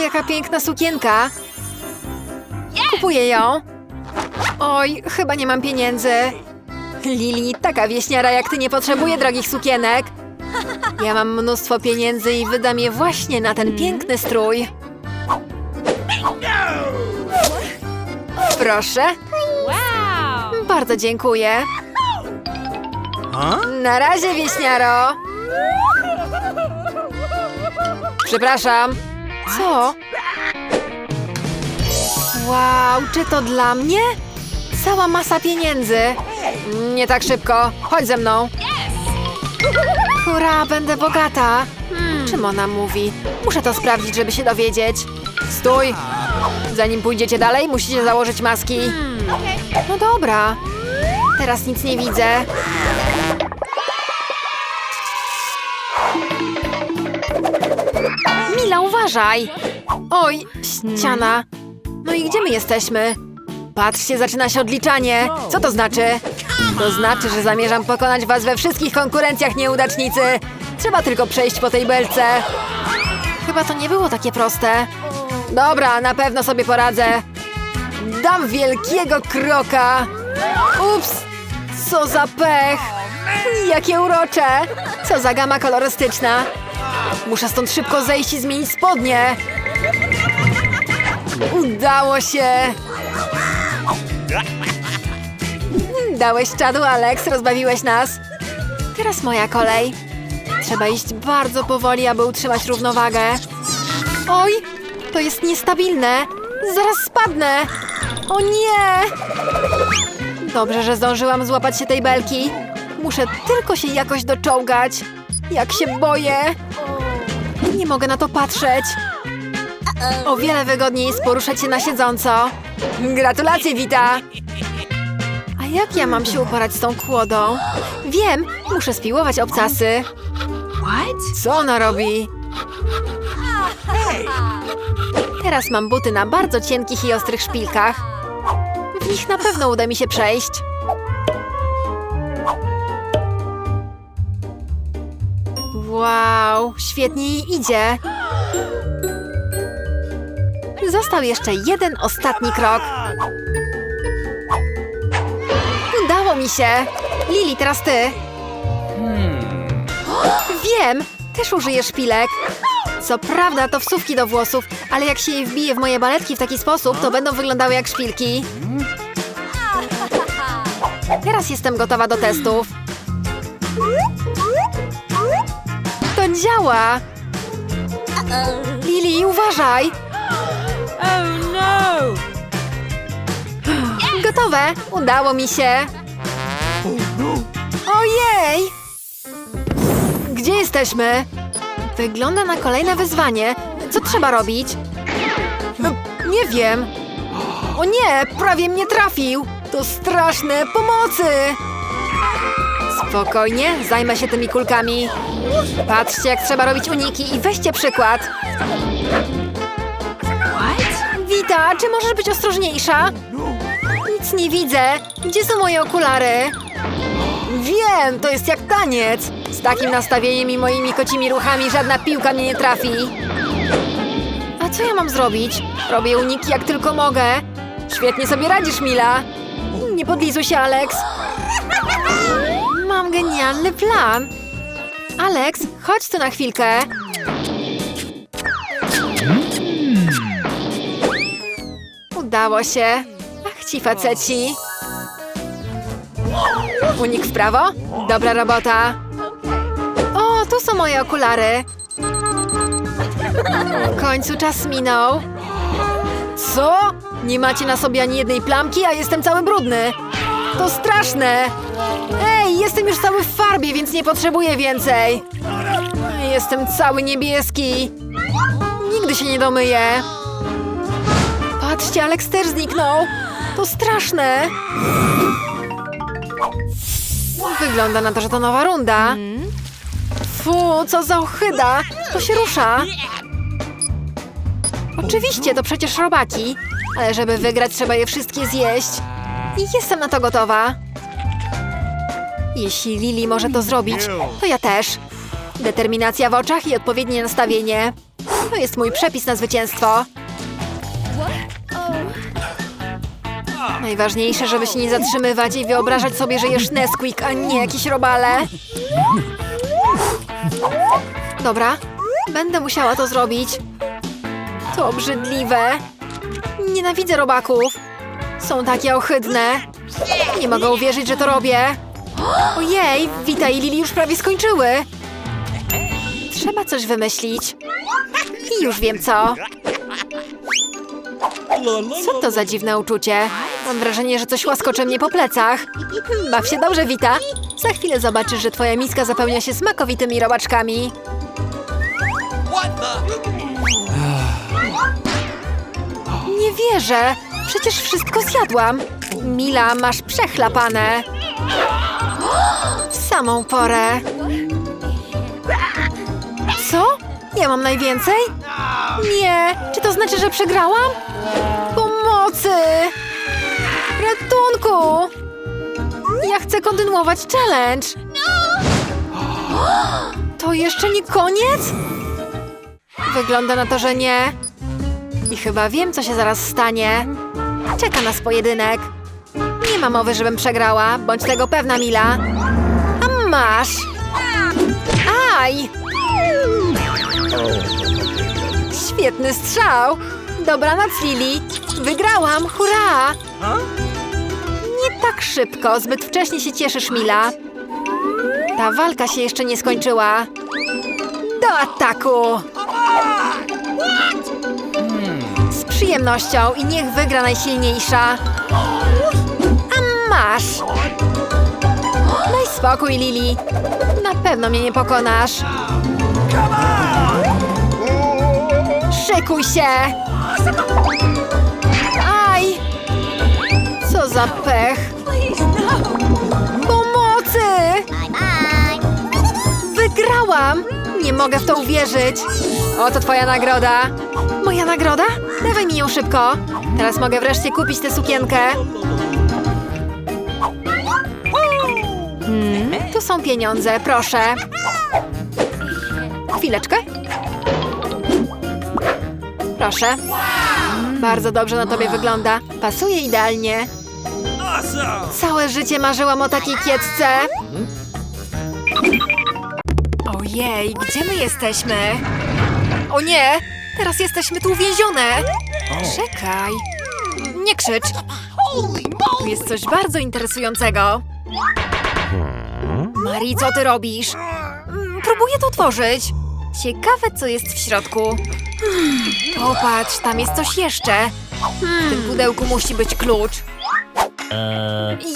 jaka piękna sukienka. Kupuję ją. Oj, chyba nie mam pieniędzy. Lili, taka wieśniara jak ty nie potrzebuje drogich sukienek. Ja mam mnóstwo pieniędzy i wydam je właśnie na ten piękny strój. Proszę. Bardzo dziękuję. Na razie, wieśniaro. Przepraszam. Co? Wow, czy to dla mnie? Cała masa pieniędzy. Nie tak szybko. Chodź ze mną. Hurra, będę bogata. Czym ona mówi? Muszę to sprawdzić, żeby się dowiedzieć. Stój! Zanim pójdziecie dalej, musicie założyć maski. No dobra. Teraz nic nie widzę. Uważaj! Oj, ściana. No i gdzie my jesteśmy? Patrzcie, zaczyna się odliczanie. Co to znaczy? To znaczy, że zamierzam pokonać was we wszystkich konkurencjach nieudacznicy. Trzeba tylko przejść po tej belce. Chyba to nie było takie proste. Dobra, na pewno sobie poradzę. Dam wielkiego kroka. Ups! Co za pech! Jakie urocze! Co za gama kolorystyczna! Muszę stąd szybko zejść i zmienić spodnie! Udało się! Dałeś czadu, Alex, rozbawiłeś nas. Teraz moja kolej. Trzeba iść bardzo powoli, aby utrzymać równowagę. Oj, to jest niestabilne. Zaraz spadnę. O nie! Dobrze, że zdążyłam złapać się tej belki. Muszę tylko się jakoś doczołgać. Jak się boję. Nie mogę na to patrzeć. O wiele wygodniej jest poruszać się na siedząco. Gratulacje, Wita! A jak ja mam się uporać z tą kłodą? Wiem, muszę spiłować obcasy. What? Co ona robi? Teraz mam buty na bardzo cienkich i ostrych szpilkach. W nich na pewno uda mi się przejść. Wow, świetnie jej idzie. Został jeszcze jeden ostatni krok. Udało mi się. Lili, teraz ty. Wiem, też użyję szpilek. Co prawda to wsówki do włosów, ale jak się je wbije w moje baletki w taki sposób, to będą wyglądały jak szpilki. Teraz jestem gotowa do testów. Działa! Lili, uważaj! Oh no! Gotowe! Udało mi się! Ojej! Gdzie jesteśmy? Wygląda na kolejne wyzwanie. Co trzeba robić? No, nie wiem. O nie, prawie mnie trafił. To straszne, pomocy! Spokojnie, zajmę się tymi kulkami. Patrzcie, jak trzeba robić uniki i weźcie przykład. What? Wita, czy możesz być ostrożniejsza? Nic nie widzę. Gdzie są moje okulary? Wiem, to jest jak taniec. Z takim nastawieniem i moimi kocimi ruchami żadna piłka mnie nie trafi. A co ja mam zrobić? Robię uniki jak tylko mogę. Świetnie sobie radzisz, Mila. Nie podlizuj się, Alex. Genialny plan. Alex, chodź tu na chwilkę. Udało się. Ach, ci faceci. Unik w prawo? Dobra robota. O, tu są moje okulary. W końcu czas minął. Co? Nie macie na sobie ani jednej plamki, a jestem cały brudny. To straszne. Ej, jestem już cały w farbie, więc nie potrzebuję więcej. Jestem cały niebieski. Nigdy się nie domyję. Patrzcie, Alex też zniknął. To straszne. Wygląda na to, że to nowa runda. Fu, co za ochyda. To się rusza. Oczywiście, to przecież robaki. Ale żeby wygrać, trzeba je wszystkie zjeść. Jestem na to gotowa. Jeśli Lili może to zrobić, to ja też. Determinacja w oczach i odpowiednie nastawienie. To jest mój przepis na zwycięstwo. Najważniejsze, żeby się nie zatrzymywać i wyobrażać sobie, że jesz Nesquik, a nie jakieś robale. Dobra, będę musiała to zrobić. To obrzydliwe. Nienawidzę robaków. Są takie ohydne. Nie mogę uwierzyć, że to robię. Ojej, Wita i Lili już prawie skończyły. Trzeba coś wymyślić. I już wiem co. Co to za dziwne uczucie? Mam wrażenie, że coś łaskocze mnie po plecach. Baw się dobrze, Wita. Za chwilę zobaczysz, że twoja miska zapełnia się smakowitymi robaczkami. Nie wierzę! Przecież wszystko zjadłam. Mila, masz przechlapane. W samą porę. Co? Ja mam najwięcej? Nie. Czy to znaczy, że przegrałam? Pomocy! Ratunku! Ja chcę kontynuować challenge. To jeszcze nie koniec? Wygląda na to, że nie. I chyba wiem, co się zaraz stanie. Czeka nas pojedynek. Nie ma mowy, żebym przegrała. Bądź tego pewna, Mila. A masz! Aj! Świetny strzał! Dobranoc, Lili! Wygrałam! Hurra! Nie tak szybko, zbyt wcześnie się cieszysz, Mila. Ta walka się jeszcze nie skończyła. Do ataku! Przyjemnością i niech wygra najsilniejsza. A masz! Daj spokój, Lili. Na pewno mnie nie pokonasz. Szykuj się! Aj! Co za pech! Pomocy! Wygrałam! Nie mogę w to uwierzyć. Oto twoja nagroda. Moja nagroda? Dawaj mi ją szybko. Teraz mogę wreszcie kupić tę sukienkę. Hmm, tu są pieniądze, proszę. Chwileczkę. Proszę. Bardzo dobrze na tobie wygląda. Pasuje idealnie. Całe życie marzyłam o takiej kiecce. Ojej, gdzie my jesteśmy? O nie! Teraz jesteśmy tu uwięzione! Czekaj. Nie krzycz. Tu jest coś bardzo interesującego. Mari, co ty robisz? Mm, Próbuję to otworzyć. Ciekawe, co jest w środku. Popatrz, tam jest coś jeszcze. W tym pudełku musi być klucz.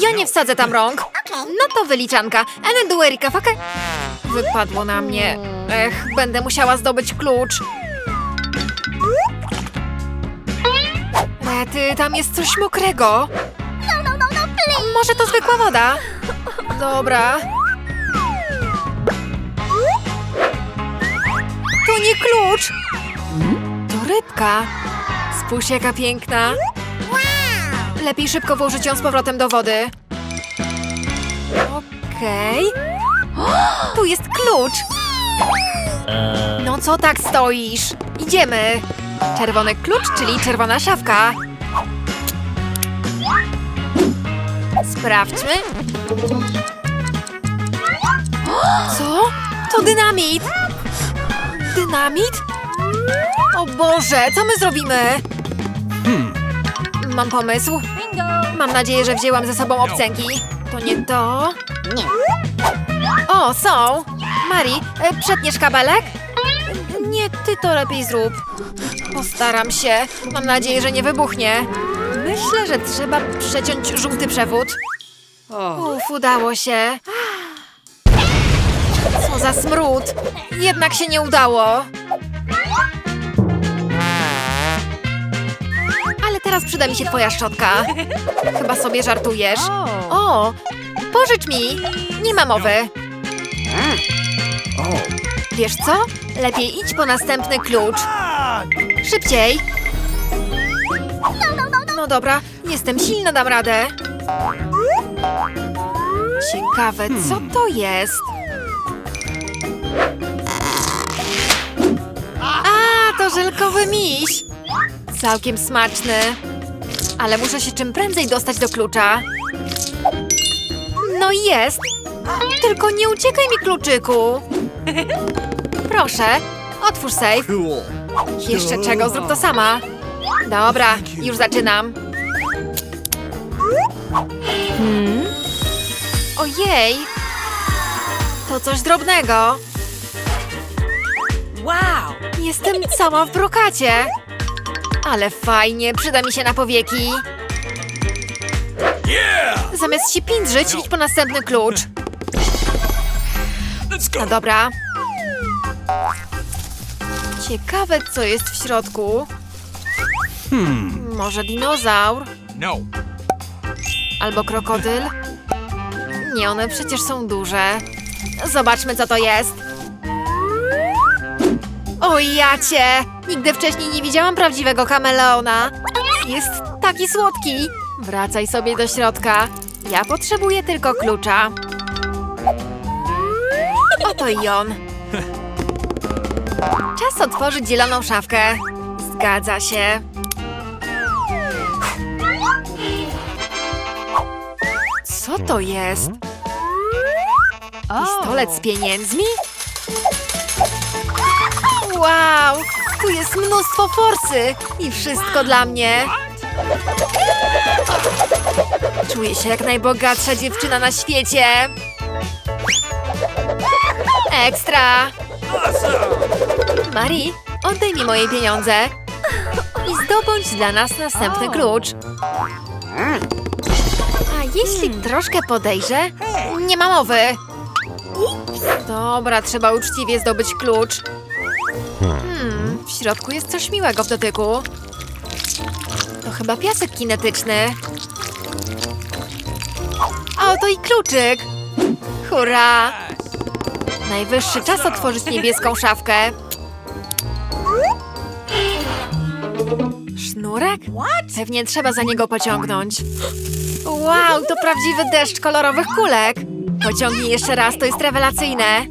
Ja nie wsadzę tam rąk. No to wyliczanka. Ene du Erika fake. Wypadło na mnie. Ech, będę musiała zdobyć klucz. Rety, tam jest coś mokrego. Może to zwykła woda? Dobra. To nie klucz. To rybka. Spójrz, jaka piękna. Lepiej szybko włożyć ją z powrotem do wody. Okej. Tu jest klucz. No co tak stoisz? Idziemy. Czerwony klucz, czyli czerwona szafka. Sprawdźmy. Co? To dynamit. Dynamit? O Boże, co my zrobimy? Mam pomysł. Mam nadzieję, że wzięłam ze sobą obcęgi. To nie to. O, są! Mari, e, przetniesz kabelek? Nie, ty to lepiej zrób. Postaram się. Mam nadzieję, że nie wybuchnie. Myślę, że trzeba przeciąć żółty przewód. Uf, udało się. Co za smród. Jednak się nie udało. Ale teraz przyda mi się twoja szczotka. Chyba sobie żartujesz. O, pożycz mi. Nie ma mowy. Wiesz co? Lepiej idź po następny klucz. Szybciej. No dobra, jestem silna, dam radę. Ciekawe, co to jest? A, żelkowy miś. Całkiem smaczny. Ale muszę się czym prędzej dostać do klucza. No jest. Tylko nie uciekaj mi, kluczyku. Proszę, otwórz safe. Jeszcze czego? Zrób to sama. Dobra, już zaczynam. Hmm? Ojej! To coś drobnego. Wow. Jestem cała w brokacie. Ale fajnie, przyda mi się na powieki. Zamiast się pindrzyć, idź po następny klucz. Let's go. No dobra. Ciekawe, co jest w środku. Może dinozaur? No. Albo krokodyl? Nie, one przecież są duże. Zobaczmy, co to jest. O jacie! Nigdy wcześniej nie widziałam prawdziwego kameleona. Jest taki słodki. Wracaj sobie do środka. Ja potrzebuję tylko klucza. Oto i on. Czas otworzyć zieloną szafkę. Zgadza się. Co to jest? Pistolet z pieniędzmi? Wow! Tu jest mnóstwo forsy i wszystko dla mnie. Czuję się jak najbogatsza dziewczyna na świecie. Ekstra! Marie, oddaj mi moje pieniądze i zdobądź dla nas następny klucz. A jeśli troszkę podejrzę? Nie ma mowy. Dobra, trzeba uczciwie zdobyć klucz. Hmm, w środku jest coś miłego w dotyku. To chyba piasek kinetyczny. A oto i kluczyk. Hurra! Najwyższy czas otworzyć niebieską szafkę. Sznurek? Pewnie trzeba za niego pociągnąć. Wow, to prawdziwy deszcz kolorowych kulek. Pociągnij jeszcze raz, to jest rewelacyjne.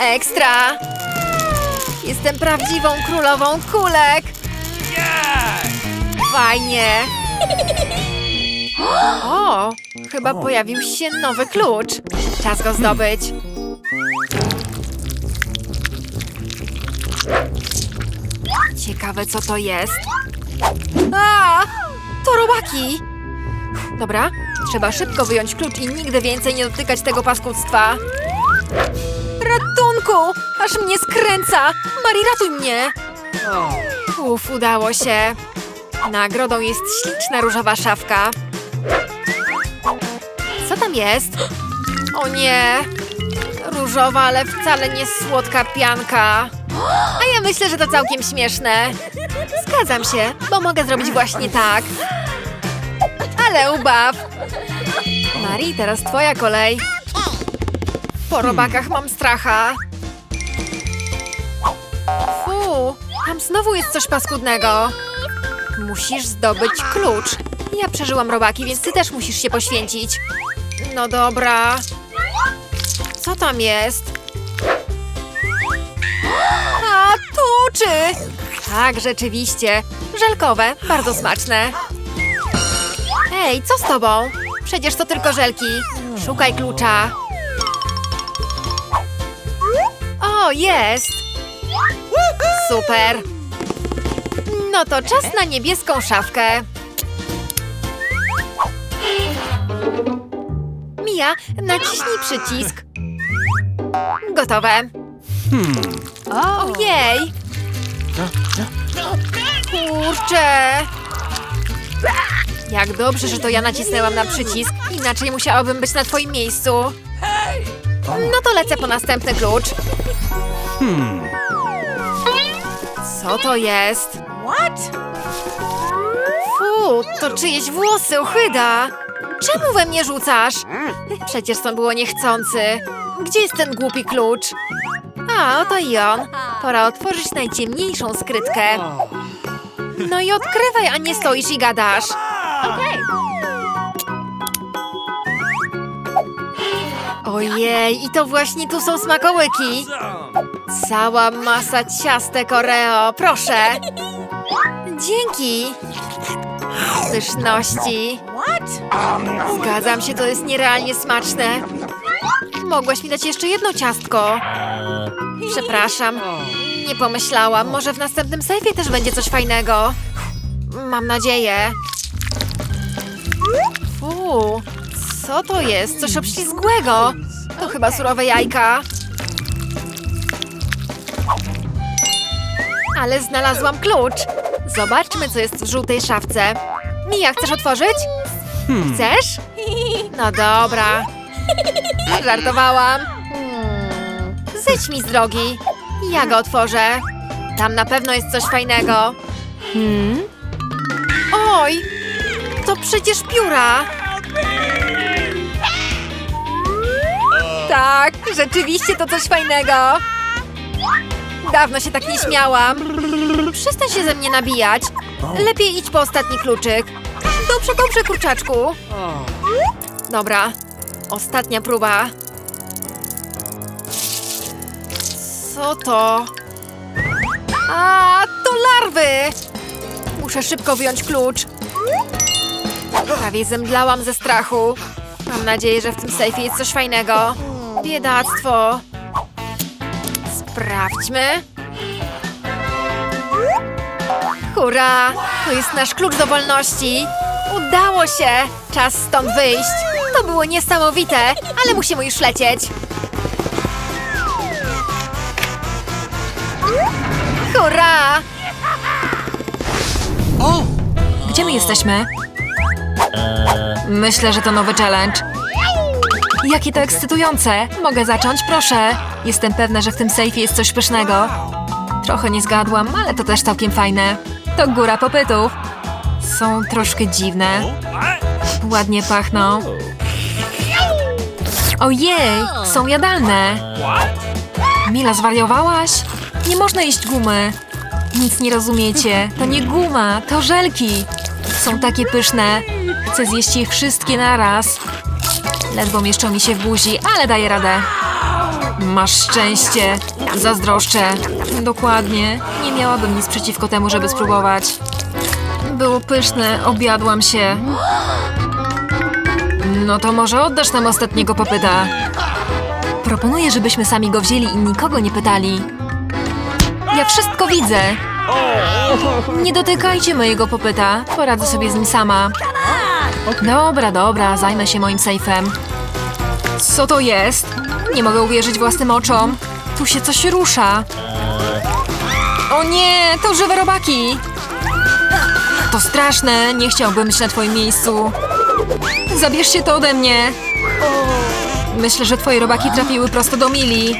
Ekstra! Jestem prawdziwą królową kulek. Fajnie. O, chyba pojawił się nowy klucz. Czas go zdobyć. Ciekawe, co to jest. A, to robaki. Dobra, trzeba szybko wyjąć klucz i nigdy więcej nie dotykać tego paskudztwa. Ratunku! Aż mnie skręca! Mari, ratuj mnie! Uf, udało się. Nagrodą jest śliczna różowa szafka. Co tam jest? O nie! Różowa, ale wcale nie słodka pianka. A ja myślę, że to całkiem śmieszne. Zgadzam się, bo mogę zrobić właśnie tak. Ale ubaw! Marii, teraz twoja kolej. Po robakach mam stracha. Fu, tam znowu jest coś paskudnego. Musisz zdobyć klucz. Ja przeżyłam robaki, więc ty też musisz się poświęcić. No dobra. Co tam jest? A, tuczy! Tak, rzeczywiście. Żelkowe, bardzo smaczne. Ej, co z tobą? Przecież to tylko żelki. Szukaj klucza. O, jest! Super! No to czas na niebieską szafkę. Mia, naciśnij przycisk. Gotowe. Ojej! Kurczę! Jak dobrze, że to ja nacisnęłam na przycisk, inaczej musiałabym być na twoim miejscu. No to lecę po następny klucz. Co to jest? What? Fu, to czyjeś włosy, ochyda! Czemu we mnie rzucasz? Przecież to było niechcący. Gdzie jest ten głupi klucz? A, oto i on. Pora otworzyć najciemniejszą skrytkę. No i odkrywaj, a nie stoisz i gadasz. Ojej, i to właśnie tu są smakołyki. Cała masa ciastek Oreo, proszę. Dzięki. Pyszności. Zgadzam się, to jest nierealnie smaczne. Mogłaś mi dać jeszcze jedno ciastko. Przepraszam. Nie pomyślałam. Może w następnym sejfie też będzie coś fajnego. Mam nadzieję. Fu, co to jest? Coś obślizgłego. To chyba surowe jajka. Ale znalazłam klucz. Zobaczmy, co jest w żółtej szafce. Mija, chcesz otworzyć? Chcesz? No dobra. Żartowałam. Zejdź mi z drogi. Ja go otworzę. Tam na pewno jest coś fajnego. Hmm? Oj, to przecież pióra. Tak, rzeczywiście to coś fajnego. Dawno się tak nie śmiałam. Przestań się ze mnie nabijać. Lepiej idź po ostatni kluczyk. Dobrze, dobrze, kurczaczku. Dobra, ostatnia próba. Co to? A, to larwy! Muszę szybko wyjąć klucz. Prawie zemdlałam ze strachu. Mam nadzieję, że w tym sejfie jest coś fajnego. Biedactwo. Sprawdźmy. Hurra! To jest nasz klucz do wolności. Udało się! Czas stąd wyjść. To było niesamowite, ale musimy już lecieć. Hurra! Gdzie my jesteśmy? Myślę, że to nowy challenge. Jakie to ekscytujące! Mogę zacząć? Proszę! Jestem pewna, że w tym sejfie jest coś pysznego. Trochę nie zgadłam, ale to też całkiem fajne. To góra popytów. Są troszkę dziwne. Ładnie pachną. Ojej, są jadalne. Mila, zwariowałaś? Nie można jeść gumy. Nic nie rozumiecie. To nie guma, to żelki. Są takie pyszne. Chcę zjeść je wszystkie naraz. Ledwo mieszczą mi się w buzi, ale daję radę. Masz szczęście. Zazdroszczę. Dokładnie. Nie miałabym nic przeciwko temu, żeby spróbować. Było pyszne, objadłam się. No to może oddasz nam ostatniego popyta. Proponuję, żebyśmy sami go wzięli i nikogo nie pytali. Ja wszystko widzę. Nie dotykajcie mojego popyta. Poradzę sobie z nim sama. Dobra, dobra, zajmę się moim sejfem. Co to jest? Nie mogę uwierzyć własnym oczom. Tu się coś rusza. O nie, to żywe robaki. To straszne, nie chciałbym być na twoim miejscu. Zabierzcie to ode mnie. Myślę, że twoje robaki trafiły prosto do Mili.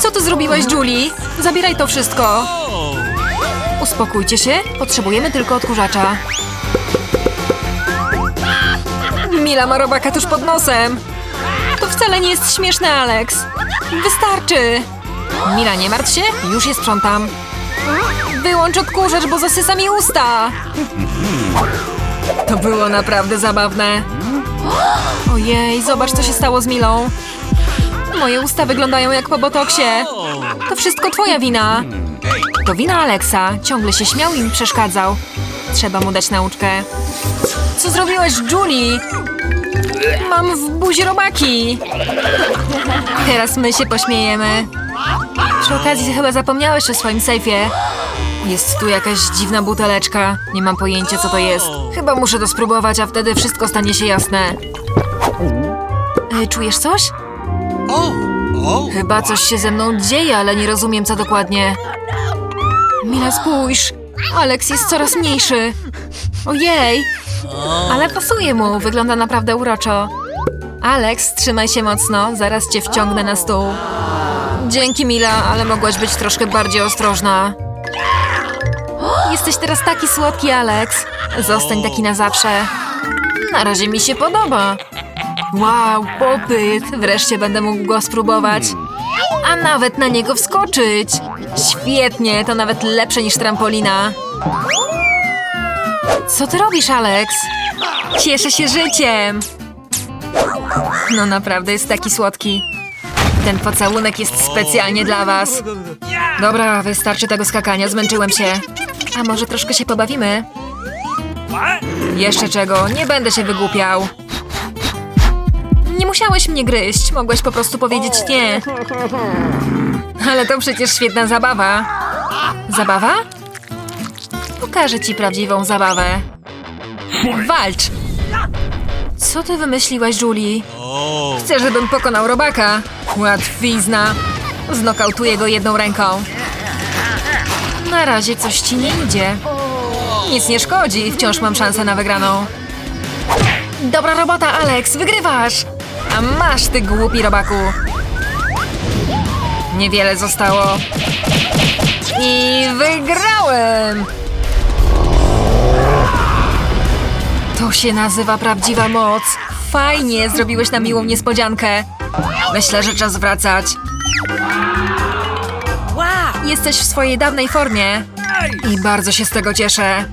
Co ty zrobiłaś, Julie? Zabieraj to wszystko. Uspokójcie się, potrzebujemy tylko odkurzacza. Mila ma robaka tuż pod nosem. To wcale nie jest śmieszne, Alex. Wystarczy. Mila, nie martw się, już je sprzątam. Wyłącz odkurzacz, bo zasysa mi usta. To było naprawdę zabawne. Ojej, zobacz, co się stało z Milą. Moje usta wyglądają jak po botoksie. To wszystko twoja wina. To wina Alexa. Ciągle się śmiał i mi przeszkadzał. Trzeba mu dać nauczkę. Co zrobiłaś, Julie? Mam w buzi robaki. Teraz my się pośmiejemy. Przy okazji chyba zapomniałeś o swoim sejfie. Jest tu jakaś dziwna buteleczka. Nie mam pojęcia, co to jest. Chyba muszę to spróbować, a wtedy wszystko stanie się jasne. Y, Czujesz coś? Chyba coś się ze mną dzieje, ale nie rozumiem, co dokładnie. Mila, spójrz. Alex jest coraz mniejszy. Ojej. Ale pasuje mu, wygląda naprawdę uroczo. Alex, trzymaj się mocno, zaraz cię wciągnę na stół. Dzięki, Mila, ale mogłaś być troszkę bardziej ostrożna. Jesteś teraz taki słodki, Alex. Zostań taki na zawsze. Na razie mi się podoba. Wow, popyt! Wreszcie będę mógł go spróbować. A nawet na niego wskoczyć. Świetnie, to nawet lepsze niż trampolina. Co ty robisz, Alex? Cieszę się życiem. No naprawdę jest taki słodki. Ten pocałunek jest specjalnie dla was. Dobra, wystarczy tego skakania, zmęczyłem się. A może troszkę się pobawimy? Jeszcze czego, nie będę się wygłupiał. Nie musiałeś mnie gryźć, mogłeś po prostu powiedzieć nie. Ale to przecież świetna zabawa. Zabawa? Pokażę ci prawdziwą zabawę. Walcz! Co ty wymyśliłaś, Julie? Chcę, żebym pokonał robaka. Łatwizna. Znokautuję go jedną ręką. Na razie coś ci nie idzie. Nic nie szkodzi, wciąż mam szansę na wygraną. Dobra robota, Alex, wygrywasz! A masz, ty głupi robaku. Niewiele zostało. I wygrałem! To się nazywa prawdziwa moc. Fajnie, zrobiłeś na miłą niespodziankę. Myślę, że czas wracać. Jesteś w swojej dawnej formie. I bardzo się z tego cieszę.